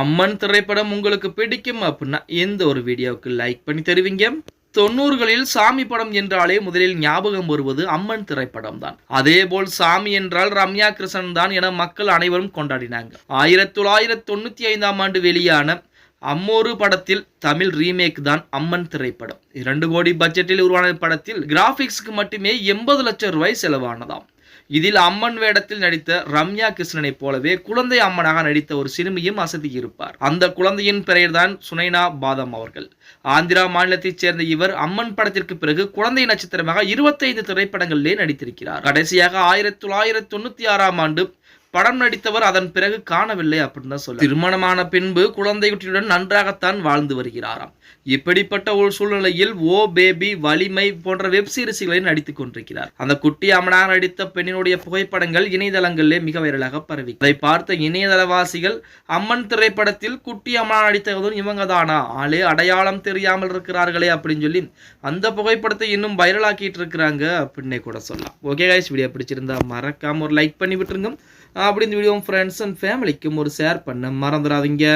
அம்மன் திரைப்படம் உங்களுக்கு பிடிக்கும் அப்படின்னா எந்த ஒரு வீடியோவுக்கு லைக் பண்ணி தருவீங்க? தொண்ணூறுகளில் சாமி படம் என்றாலே முதலில் ஞாபகம் வருவது அம்மன் திரைப்படம் தான். அதேபோல் சாமி என்றால் ரம்யா கிருஷ்ணன் தான் என மக்கள் அனைவரும் கொண்டாடினாங்க. ஆயிரத்தி தொள்ளாயிரத்தி தொண்ணூத்தி ஐந்தாம் ஆண்டு வெளியான அம்மோரு படத்தில் தமிழ் ரீமேக் தான் அம்மன் திரைப்படம். இரண்டு கோடி பட்ஜெட்டில் உருவான படத்தில் கிராஃபிக்ஸ்க்கு மட்டுமே எண்பது லட்சம் ரூபாய் செலவானதாம். இதில் அம்மன் வேடத்தில் நடித்த ரம்யா கிருஷ்ணனைப் போலவே குழந்தை அம்மனாக நடித்த ஒரு சிறுமியும் அசதியிருப்பார் அந்த குழந்தையின் பெயர்தான் சுனைனா பாதம் அவர்கள். ஆந்திரா மாநிலத்தைச் சேர்ந்த இவர் அம்மன் படத்திற்கு பிறகு குழந்தை நட்சத்திரமாக இருபத்தைந்து திரைப்படங்களிலே நடித்திருக்கிறார். கடைசியாக ஆயிரத்தி தொள்ளாயிரத்தி தொண்ணூத்தி ஆறாம் ஆண்டு படம் நடித்தவர் அதன் பிறகு காணவில்லை அப்படின்னு தான் சொல்ல திருமணமான பின்பு குழந்தையுடன் நன்றாகத்தான் வாழ்ந்து வருகிறாராம். இப்படிப்பட்ட ஒரு சூழ்நிலையில் ஓ பேபி வலிமை போன்ற வெப் சீரிஸ்களில் நடித்துக் கொண்டிருக்கிறார். அந்த குட்டி அமனாக நடித்த பெண்ணினுடைய புகைப்படங்கள் இணையதளங்களிலே மிக வைரலாக பரவி. அதை பார்த்த இணையதளவாசிகள் அம்மன் திரைப்படத்தில் குட்டி அமனா நடித்ததும் இவங்க தானா ஆளே அடையாளம் தெரியாமல் இருக்கிறார்களே அப்படின்னு சொல்லி அந்த புகைப்படத்தை இன்னும் வைரலாக்கிட்டு இருக்கிறாங்க அப்படின்னே கூட சொல்லலாம். ஓகே கைஸ் வீடியோ பிடிச்சிருந்தா மறக்காம ஒரு லைக் பண்ணி விட்டுருங்க. அப்படி இந்த வீடியோ ஃப்ரெண்ட்ஸ் அண்ட் ஃபேமிலிக்கும் ஒரு ஷேர் பண்ண மறந்துடாதீங்க